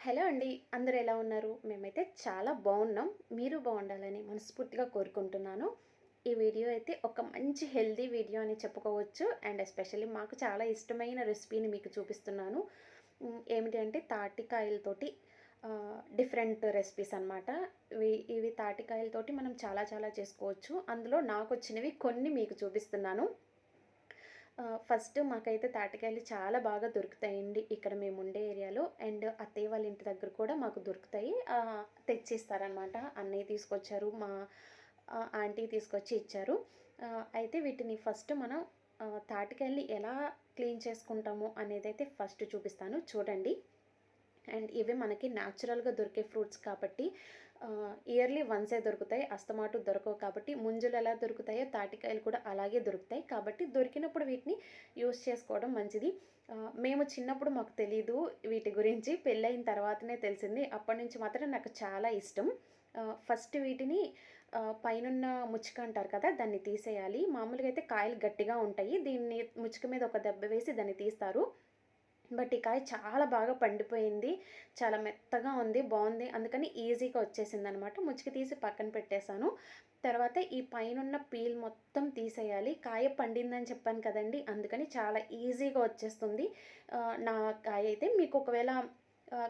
Hello అండి అందరు ఎలా ఉన్నారు? మేమైతే చాలా బాగున్నాం. మీరు బాగుండాలని మనస్ఫూర్తిగా కోరుకుంటున్నాను. ఈ వీడియో అయితే ఒక మంచి హెల్దీ వీడియో అని చెప్పుకోవచ్చు. అండ్ ఎస్పెషల్లీ మాకు చాలా ఇష్టమైన రెసిపీని మీకు చూపిస్తున్నాను. ఏమిటి అంటే తాటికాయలతోటి డిఫరెంట్ రెసిపీస్ అనమాట ఇవి ఇవి తాటికాయలతోటి మనం చాలా చాలా చేసుకోవచ్చు. అందులో నాకు వచ్చినవి కొన్ని మీకు చూపిస్తున్నాను. ఫస్ట్ మాకైతే తాటికాయలు చాలా బాగా దొరుకుతాయండి ఇక్కడ మేము ఉండే ఏరియాలో. అండ్ అత్తయ్య వాళ్ళ ఇంటి దగ్గర కూడా మాకు దొరుకుతాయి. తెచ్చిస్తారనమాట అన్నయ్య తీసుకొచ్చారు మా ఆంటీ తీసుకొచ్చి ఇచ్చారు. అయితే వీటిని ఫస్ట్ మనం తాటికాయల్ని ఎలా క్లీన్ చేసుకుంటాము అనేది అయితే ఫస్ట్ చూపిస్తాను. చూడండి. అండ్ ఇవి మనకి న్యాచురల్గా దొరికే ఫ్రూట్స్ కాబట్టి ఇయర్లీ వన్సే దొరుకుతాయి అస్తమాటు దొరకవు కాబట్టి ముంజులు ఎలా దొరుకుతాయో తాటికాయలు కూడా అలాగే దొరుకుతాయి. కాబట్టి దొరికినప్పుడు వీటిని యూస్ చేసుకోవడం మంచిది. మేము చిన్నప్పుడు మాకు తెలీదు వీటి గురించి. పెళ్ళైన తర్వాతనే తెలిసింది. అప్పటి నుంచి మాత్రం నాకు చాలా ఇష్టం. ఫస్ట్ వీటిని పైనున్న ముచ్చుక అంటారు కదా దాన్ని తీసేయాలి. మామూలుగా అయితే కాయలు గట్టిగా ఉంటాయి. దీన్ని ముచ్చుక మీద ఒక దెబ్బ వేసి దాన్ని తీస్తారు. బట్ ఈ కాయ చాలా బాగా పండిపోయింది. చాలా మెత్తగా ఉంది బాగుంది. అందుకని ఈజీగా వచ్చేసింది అనమాట ముచ్చికి తీసి పక్కన పెట్టేశాను. తర్వాత ఈ పైనున్న పీల్ మొత్తం తీసేయాలి. కాయ పండిందని చెప్పాను కదండి. అందుకని చాలా ఈజీగా వచ్చేస్తుంది. నా కాయ అయితే మీకు ఒకవేళ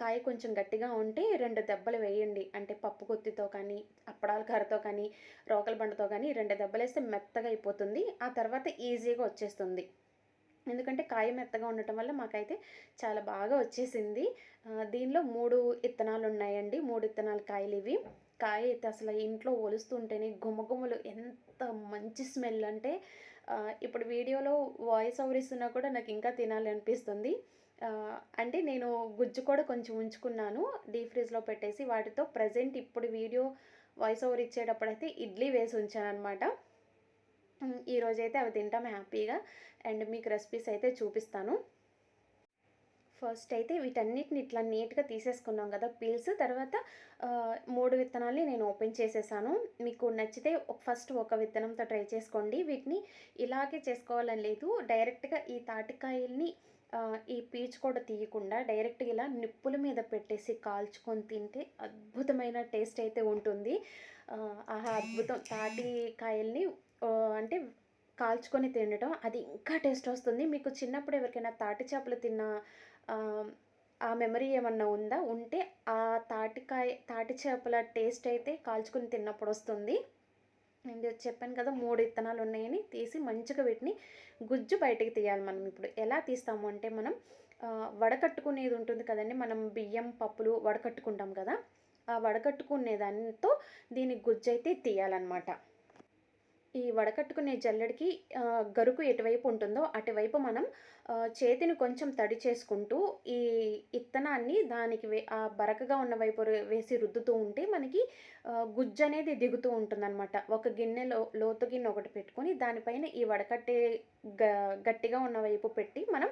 కాయ కొంచెం గట్టిగా ఉంటే రెండు దెబ్బలు వేయండి. అంటే పప్పు కొత్తితో కానీ అప్పడాల కర్రతో కానీ రోకల బండతో కానీ రెండు దెబ్బలు వేస్తే మెత్తగా అయిపోతుంది. ఆ తర్వాత ఈజీగా వచ్చేస్తుంది. ఎందుకంటే కాయ మెత్తగా ఉండటం వల్ల మాకైతే చాలా బాగా వచ్చేసింది. దీనిలో మూడు ఇత్తనాలు ఉన్నాయండి. మూడు ఇత్తనాలు కాయలు ఇవి కాయ అయితే అసలు ఇంట్లో ఒలుస్తుంటేనే గుమగుమలు ఎంత మంచి స్మెల్ అంటే ఇప్పుడు వీడియోలో వాయిస్ ఓవర్ ఇస్తున్నా కూడా నాకు ఇంకా తినాలి అనిపిస్తుంది. అంటే నేను గుజ్జు కూడా కొంచెం ఉంచుకున్నాను. డీప్ ఫ్రిడ్జ్లో పెట్టేసి వాటితో ప్రజెంట్ ఇప్పుడు వీడియో వాయిస్ ఓవర్ ఇచ్చేటప్పుడైతే ఇడ్లీ వేసి ఉంచాను అనమాట ఈరోజైతే అవి తింటాం హ్యాపీగా. అండ్ మీకు రెసిపీస్ అయితే చూపిస్తాను. ఫస్ట్ అయితే వీటన్నిటిని ఇట్లా నీట్గా తీసేసుకున్నాం కదా పీల్స్. తర్వాత మూడు విత్తనాల్ని నేను ఓపెన్ చేసేసాను. మీకు నచ్చితే ఫస్ట్ ఒక విత్తనంతో ట్రై చేసుకోండి. వీటిని ఇలాగే చేసుకోవాలని లేదు. డైరెక్ట్గా ఈ తాటికాయల్ని ఈ పీచు కూడా తీయకుండా డైరెక్ట్గా ఇలా నిప్పుల మీద పెట్టేసి కాల్చుకొని తింటే అద్భుతమైన టేస్ట్ అయితే ఉంటుంది. ఆహా అద్భుతం. తాటికాయల్ని అంటే కాల్చుకొని తినడం అది ఇంకా టేస్ట్ వస్తుంది. మీకు చిన్నప్పుడు ఎవరికైనా తాటి చేపలు తిన్న ఆ, మెమరీ ఏమన్నా ఉందా? ఉంటే ఆ తాటికాయ తాటి చేపల టేస్ట్ అయితే కాల్చుకొని తిన్నప్పుడు వస్తుంది. నేను చెప్పాను కదా మూడు ఇత్తనాలు ఉన్నాయని తీసి మంచిగా వీటిని గుజ్జు బయటకు తీయాలి మనం ఇప్పుడు. ఎలా తీస్తాము అంటే మనం వడకట్టుకునేది ఉంటుంది కదండి. మనం బియ్యం పప్పులు వడకట్టుకుంటాం కదా. ఆ వడకట్టుకునే దానితో దీని గుజ్జు అయితే తీయాలన్నమాట. ఈ వడకట్టుకునే జల్లెడికి గరుకు ఎటువైపు ఉంటుందో అటువైపు మనం చేతిని కొంచెం తడి చేసుకుంటూ ఈ ఇత్తనాన్ని దానికి వే ఆ బరకగా ఉన్న వైపు వేసి రుద్దుతూ ఉంటే మనకి గుజ్జు అనేది దిగుతూ ఉంటుందన్నమాట. ఒక గిన్నెలో లోతు గిన్నె ఒకటి పెట్టుకొని దానిపైన ఈ వడకట్టే గ గట్టిగా ఉన్న వైపు పెట్టి మనం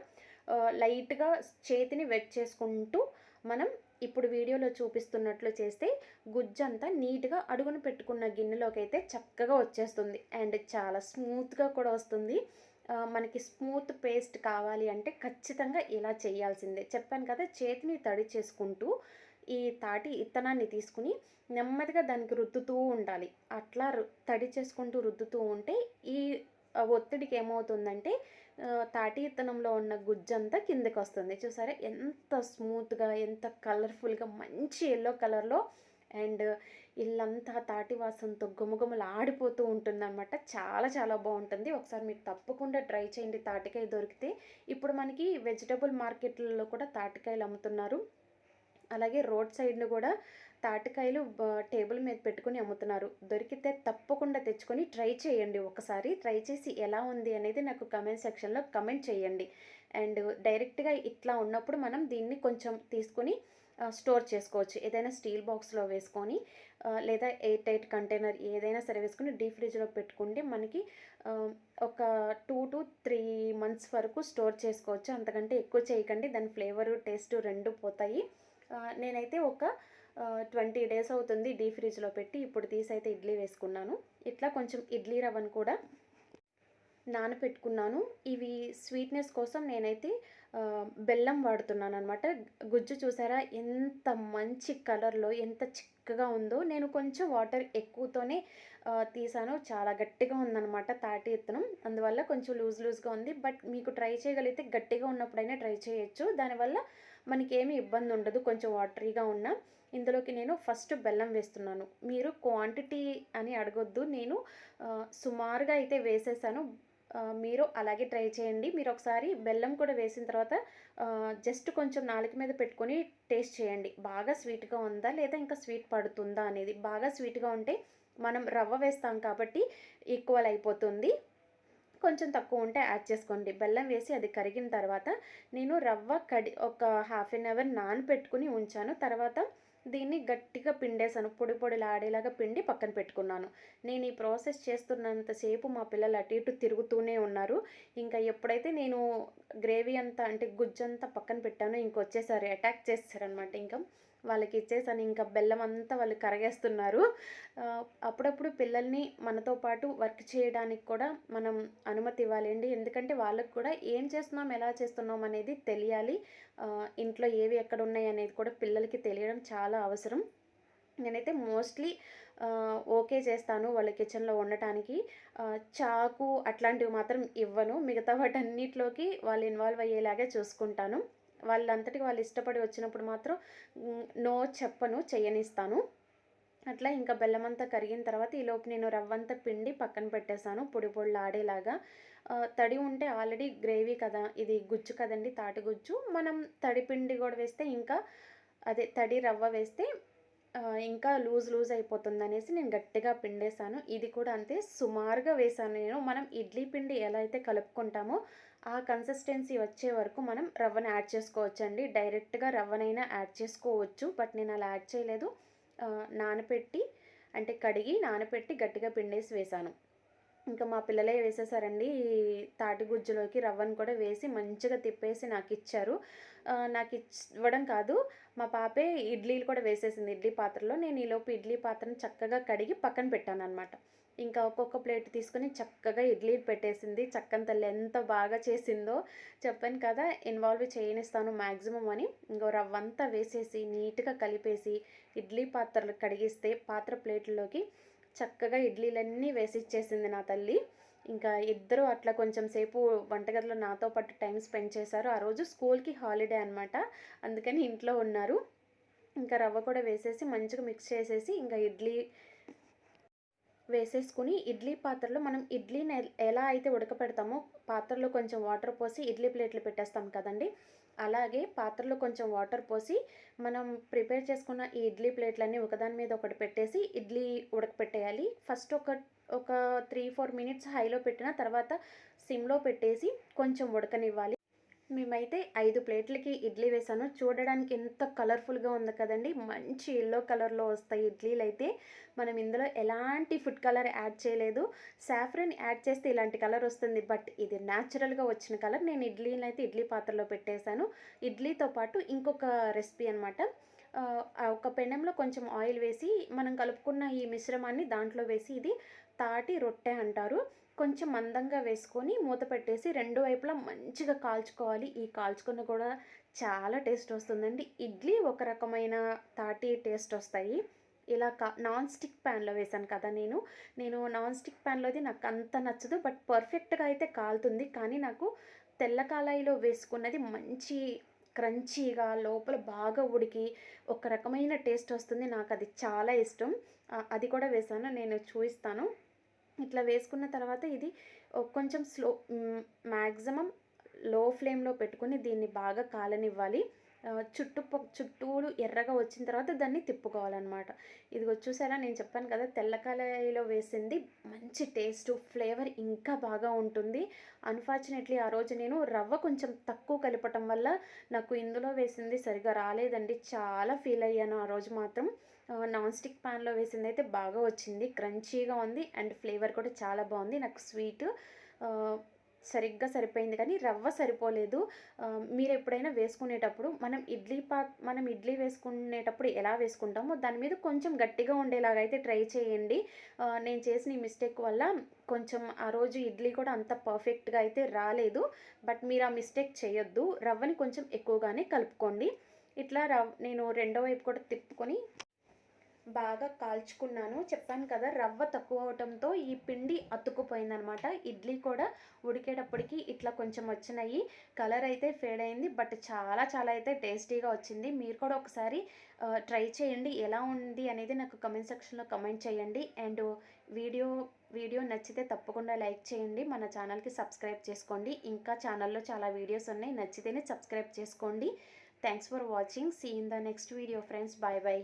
లైట్గా చేతిని వెట్ చేసుకుంటూ మనం ఇప్పుడు వీడియోలో చూపిస్తున్నట్లు చేస్తే గుజ్జంతా నీట్గా అడుగున పెట్టుకున్న గిన్నెలోకి అయితే చక్కగా వచ్చేస్తుంది. అండ్ చాలా స్మూత్గా కూడా వస్తుంది. మనకి స్మూత్ పేస్ట్ కావాలి అంటే ఖచ్చితంగా ఇలా చేయాల్సిందే. చెప్పాను కదా చేతిని తడి చేసుకుంటూ ఈ తాటి ఇత్తనాన్ని తీసుకుని నెమ్మదిగా దానికి రుద్దుతూ ఉండాలి. అట్లా తడి చేసుకుంటూ రుద్దుతూ ఉంటే ఈ ఒత్తిడికి ఏమవుతుందంటే తాటి ఇత్తనంలో ఉన్న గుజ్జంతా కిందకి వస్తుంది చూసారా? ఎంత స్మూత్గా ఎంత కలర్ఫుల్గా మంచి ఎల్లో కలర్లో అండ్ ఇల్లంతా తాటి వాసనతో గుమగుమలు ఆడిపోతూ ఉంటుందన్నమాట. చాలా చాలా బాగుంటుంది. ఒకసారి మీరు తప్పకుండా ట్రై చేయండి. తాటికాయ దొరికితే ఇప్పుడు మనకి వెజిటబుల్ మార్కెట్లలో కూడా తాటికాయలు అమ్ముతున్నారు. అలాగే రోడ్ సైడ్ను కూడా తాటికాయలు టేబుల్ మీద పెట్టుకుని అమ్ముతున్నారు. దొరికితే తప్పకుండా తెచ్చుకొని ట్రై చేయండి ఒకసారి. ట్రై చేసి ఎలా ఉంది అనేది నాకు కమెంట్ సెక్షన్లో కమెంట్ చేయండి. అండ్ డైరెక్ట్గా ఇట్లా ఉన్నప్పుడు మనం దీన్ని కొంచెం తీసుకొని స్టోర్ చేసుకోవచ్చు. ఏదైనా స్టీల్ బాక్స్లో వేసుకొని లేదా ఎయిట్ ఎయిట్ కంటైనర్ ఏదైనా సరే వేసుకొని డీప్ ఫ్రిడ్జ్లో పెట్టుకుంటే మనకి ఒక టూ టు త్రీ మంత్స్ వరకు స్టోర్ చేసుకోవచ్చు. అంతకంటే ఎక్కువ చేయకండి. దాని ఫ్లేవర్ టేస్ట్ రెండు పోతాయి. నేనైతే ఒక ట్వంటీ డేస్ అవుతుంది డీ ఫ్రిడ్జ్లో పెట్టి. ఇప్పుడు తీసి అయితే ఇడ్లీ వేసుకున్నాను. ఇట్లా కొంచెం ఇడ్లీ రవ్వను కూడా నానపెట్టుకున్నాను. ఇవి స్వీట్నెస్ కోసం నేనైతే బెల్లం వాడుతున్నాను అనమాట గుజ్జు చూసారా? ఎంత మంచి కలర్లో ఎంత చిక్కగా ఉందో. నేను కొంచెం వాటర్ ఎక్కువతోనే తీసాను. చాలా గట్టిగా ఉందన్నమాట తాటి ఇత్తనం అందువల్ల కొంచెం లూజ్ లూజ్గా ఉంది. బట్ మీకు ట్రై చేయగలిగితే గట్టిగా ఉన్నప్పుడైనా ట్రై చేయొచ్చు. దానివల్ల మనకి ఏమి ఇబ్బంది ఉండదు కొంచెం వాటరీగా ఉన్నా. ఇందులోకి నేను ఫస్ట్ బెల్లం వేస్తున్నాను. మీరు క్వాంటిటీ అని అడగొద్దు. నేను సుమారుగా అయితే వేసేసాను. మీరు అలాగే ట్రై చేయండి. మీరు ఒకసారి బెల్లం కూడా వేసిన తర్వాత జస్ట్ కొంచెం నాలుక మీద పెట్టుకొని టేస్ట్ చేయండి. బాగా స్వీట్గా ఉందా లేదా ఇంకా స్వీట్ పడుతుందా అనేది. బాగా స్వీట్గా ఉంటే మనం రవ్వ వేస్తాం కాబట్టి ఈక్వల్ అయిపోతుంది. కొంచెం తక్కువ ఉంటే యాడ్ చేసుకోండి. బెల్లం వేసి అది కరిగిన తర్వాత నేను రవ్వ కడి ఒక హాఫ్ అన్ అవర్ నానబెట్టుకుని ఉంచాను. తర్వాత దీన్ని గట్టిగా పిండేసాను పొడి పొడిలాడేలాగా పిండి పక్కన పెట్టుకున్నాను. నేను ఈ ప్రాసెస్ చేస్తున్నంతసేపు మా పిల్లలు అటు ఇటు తిరుగుతూనే ఉన్నారు. ఇంకా ఎప్పుడైతే నేను గ్రేవీ అంతా అంటే గుజ్జంతా పక్కన పెట్టానో ఇంకొచ్చేసారి అటాక్ చేస్తారనమాట ఇంకా వాళ్ళకి ఇచ్చేసాను ఇంకా బెల్లం అంతా వాళ్ళు కరగేస్తున్నారు. అప్పుడప్పుడు పిల్లల్ని మనతో పాటు వర్క్ చేయడానికి కూడా మనం అనుమతి ఇవ్వాలండి. ఎందుకంటే వాళ్ళకు కూడా ఏం చేస్తున్నాం ఎలా చేస్తున్నాం అనేది తెలియాలి. ఇంట్లో ఏవి ఎక్కడ ఉన్నాయి అనేది కూడా పిల్లలకి తెలియడం చాలా అవసరం. నేనైతే మోస్ట్లీ ఓకే చేస్తాను వాళ్ళ కిచెన్లో ఉండటానికి. చాకు అట్లాంటివి మాత్రం ఇవ్వను. మిగతా వాటన్నిటిలోకి వాళ్ళు ఇన్వాల్వ్ అయ్యేలాగే చూసుకుంటాను. వాళ్ళంతటికి వాళ్ళు ఇష్టపడి వచ్చినప్పుడు మాత్రం నో చెప్పను చేయనిస్తాను అట్లా ఇంకా బెల్లం అంతా కరిగిన తర్వాత ఈలోపు నేను రవ్వంతా పిండి పక్కన పెట్టేశాను పొడి పొడులు ఆడేలాగా. తడి ఉంటే ఆల్రెడీ గ్రేవీ కదా ఇది గుజ్జు కదండి తాటి గుజ్జు. మనం తడి పిండి కూడా వేస్తే ఇంకా అదే తడి రవ్వ వేస్తే ఇంకా లూజ్ లూజ్ అయిపోతుంది అనేసి నేను గట్టిగా పిండేశాను. ఇది కూడా అంతే సుమారుగా వేసాను నేను. మనం ఇడ్లీ పిండి ఎలా అయితే కలుపుకుంటామో ఆ కన్సిస్టెన్సీ వచ్చే వరకు మనం రవ్వను యాడ్ చేసుకోవచ్చండి. డైరెక్ట్గా రవ్వనైనా యాడ్ చేసుకోవచ్చు. బట్ నేను అలా యాడ్ చేయలేదు. నానపెట్టి అంటే కడిగి నానపెట్టి గట్టిగా పిండేసి వేశాను ఇంకా మా పిల్లలే వేసేసారండి. ఈ తాటి గుజ్జులోకి రవ్వను కూడా వేసి మంచిగా తిప్పేసి నాకు ఇచ్చారు. నాకు ఇవ్వడం కాదు. మా పాపే ఇడ్లీలు కూడా వేసేసింది ఇడ్లీ పాత్రలో. నేను ఈలోపు ఇడ్లీ పాత్రను చక్కగా కడిగి పక్కన పెట్టాను అనమాట ఇంకా ఒక్కొక్క ప్లేట్ తీసుకొని చక్కగా ఇడ్లీ పెట్టేసింది. చక్కని తల్లి ఎంత బాగా చేసిందో చెప్పాను కదా ఇన్వాల్వ్ చేయనిస్తాను మ్యాక్సిమం అని. ఇంకో రవ్వంతా వేసేసి నీట్గా కలిపేసి ఇడ్లీ పాత్రలు కడిగిస్తే పాత్ర ప్లేట్లలోకి చక్కగా ఇడ్లీలన్నీ వేసి ఇచ్చేసింది నా తల్లి. ఇంకా ఇద్దరు అట్లా కొంచెం సేపు వంటగదిలో నాతో పాటు టైం స్పెండ్ చేశారు. ఆ రోజు స్కూల్కి హాలిడే అనమాట అందుకని ఇంట్లో ఉన్నారు. ఇంకా రవ్వ కూడా వేసేసి మంచిగా మిక్స్ చేసేసి ఇంకా ఇడ్లీ వేసేసుకుని ఇడ్లీ పాత్రలో మనం ఇడ్లీని ఎలా అయితే ఉడకపెడతామో పాత్రలో కొంచెం వాటర్ పోసి ఇడ్లీ ప్లేట్లు పెట్టేస్తాం కదండి. అలాగే పాత్రలో కొంచెం వాటర్ పోసి మనం ప్రిపేర్ చేసుకున్న ఈ ఇడ్లీ ప్లేట్లన్నీ ఒకదాని మీద ఒకటి పెట్టేసి ఇడ్లీ ఉడకపెట్టేయాలి. ఫస్ట్ ఒక ఒక త్రీ ఫోర్ మినిట్స్ హైలో పెట్టిన తర్వాత సిమ్లో పెట్టేసి కొంచెం ఉడకనివ్వాలి. మేమైతే ఐదు ప్లేట్లకి ఇడ్లీ వేసాను. చూడడానికి ఎంత కలర్ఫుల్గా ఉంది కదండి. మంచి ఎల్లో కలర్లో వస్తాయి ఇడ్లీలు అయితే మనం ఇందులో ఎలాంటి ఫుడ్ కలర్ యాడ్ చేయలేదు. సాఫ్రన్ యాడ్ చేస్తే ఇలాంటి కలర్ వస్తుంది. బట్ ఇది న్యాచురల్గా వచ్చిన కలర్. నేను ఇడ్లీని అయితే ఇడ్లీ పాత్రలో పెట్టేశాను. ఇడ్లీతో పాటు ఇంకొక రెసిపీ అనమాట ఒక పెనంలో కొంచెం ఆయిల్ వేసి మనం కలుపుకున్న ఈ మిశ్రమాన్ని దాంట్లో వేసి ఇది తాటి రొట్టె అంటారు. కొంచెం మందంగా వేసుకొని మూత పెట్టేసి రెండు వైపులా మంచిగా కాల్చుకోవాలి. ఈ కాల్చుకున్న కూడా చాలా టేస్ట్ వస్తుందండి. ఇడ్లీ ఒక రకమైన తాటి టేస్ట్ వస్తాయి. ఇలా కా నాన్ స్టిక్ ప్యాన్లో వేసాను కదా నేను. నేను నాన్ స్టిక్ ప్యాన్లోది నాకు అంత నచ్చదు. బట్ పర్ఫెక్ట్గా అయితే కాలుతుంది. కానీ నాకు తెల్ల కాలాయిలో వేసుకున్నది మంచి క్రంచీగా లోపల బాగా ఉడికి ఒక రకమైన టేస్ట్ వస్తుంది. నాకు అది చాలా ఇష్టం. అది కూడా వేసాను నేను చూపిస్తాను ఇట్లా వేసుకున్న తర్వాత ఇది కొంచెం స్లో మ్యాక్సిమం లో ఫ్లేమ్లో పెట్టుకుని దీన్ని బాగా కాలనివ్వాలి. చుట్టు చుట్టూ చుట్టూరు ఎర్రగా వచ్చిన తర్వాత దాన్ని తిప్పుకోవాలన్నమాట. ఇది చూసారా నేను చెప్పాను కదా తెల్లకాయలో వేసింది మంచి టేస్ట్ ఫ్లేవర్ ఇంకా బాగా ఉంటుంది. అన్ఫార్చునేట్లీ ఆ రోజు నేను రవ్వ కొంచెం తక్కువ కలపటం వల్ల నాకు ఇందులో వేసింది సరిగా రాలేదండి. చాలా ఫీల్ అయ్యాను ఆ రోజు మాత్రం. నాన్ స్టిక్ ప్యాన్లో వేసింది అయితే బాగా వచ్చింది. క్రంచీగా ఉంది అండ్ ఫ్లేవర్ కూడా చాలా బాగుంది. నాకు స్వీట్ సరిగ్గా సరిపోయింది కానీ రవ్వ సరిపోలేదు. మీరు ఎప్పుడైనా వేసుకునేటప్పుడు మనం ఇడ్లీ పా మనం ఇడ్లీ వేసుకునేటప్పుడు ఎలా వేసుకుంటామో దాని మీద కొంచెం గట్టిగా ఉండేలాగా అయితే ట్రై చేయండి. నేను చేసిన ఈ మిస్టేక్ వల్ల కొంచెం ఆ రోజు ఇడ్లీ కూడా అంత పర్ఫెక్ట్గా అయితే రాలేదు. బట్ మీరు ఆ మిస్టేక్ చేయొద్దు. రవ్వని కొంచెం ఎక్కువగానే కలుపుకోండి. ఇట్లా రవ్ నేను రెండో వైపు కూడా తిప్పుకొని బాగా కాల్చుకున్నాను. చెప్పాను కదా రవ్వ తక్కువ అవటంతో ఈ పిండి అతుక్కుపోయిందనమాట. ఇడ్లీ కూడా ఉడికేటప్పటికి ఇట్లా కొంచెం వచ్చినాయి. కలర్ అయితే ఫేడ్ అయింది బట్ చాలా చాలా అయితే టేస్టీగా వచ్చింది. మీరు కూడా ఒకసారి ట్రై చేయండి. ఎలా ఉంది అనేది నాకు కమెంట్ సెక్షన్లో కమెంట్ చేయండి. అండ్ వీడియో వీడియో నచ్చితే తప్పకుండా లైక్ చేయండి. మన ఛానల్కి సబ్స్క్రైబ్ చేసుకోండి. ఇంకా ఛానల్లో చాలా వీడియోస్ ఉన్నాయి. నచ్చితేనే సబ్స్క్రైబ్ చేసుకోండి. Thanks for watching see in the next video friends bye bye